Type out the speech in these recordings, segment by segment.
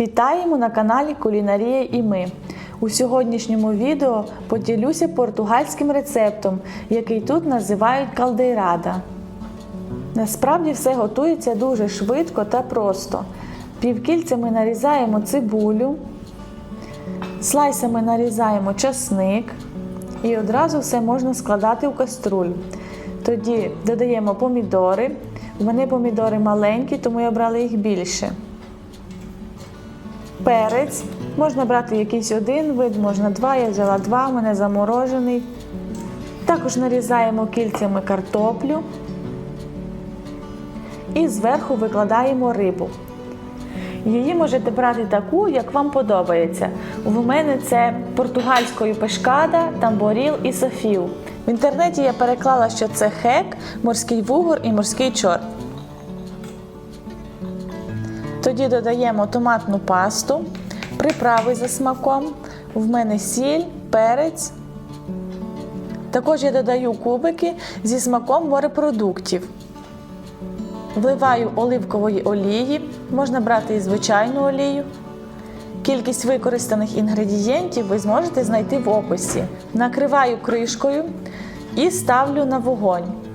Вітаємо на каналі Кулінарія і ми. У сьогоднішньому відео поділюся португальським рецептом, який тут називають калдейрада. Насправді все готується дуже швидко та просто. Півкільцями нарізаємо цибулю, слайсами нарізаємо часник і одразу все можна складати в каструль. Тоді додаємо помідори. У мене помідори маленькі, тому я брала їх більше. Перець. Можна брати якийсь один вид, можна два. Я взяла два, у мене заморожений. Також нарізаємо кільцями картоплю і зверху викладаємо рибу. Її можете брати таку, як вам подобається. У мене це португальською пешкада, тамборіл і софіл. В інтернеті я переклала, що це хек, морський вугор і морський чорт. Тоді додаємо томатну пасту, приправи за смаком. В мене сіль, перець. Також я додаю кубики зі смаком морепродуктів. Вливаю оливкової олії, можна брати і звичайну олію. Кількість використаних інгредієнтів ви зможете знайти в описі. Накриваю кришкою і ставлю на вогонь.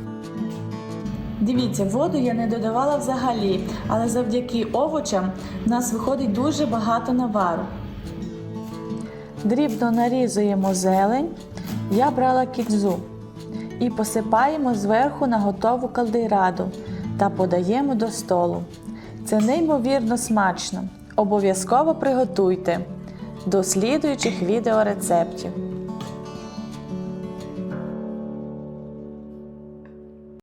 Дивіться, воду я не додавала взагалі, але завдяки овочам в нас виходить дуже багато навару. Дрібно нарізуємо зелень. Я брала кідзу і посипаємо зверху на готову калдейраду та подаємо до столу. Це неймовірно смачно. Обов'язково приготуйте до слідуючих відеорецептів.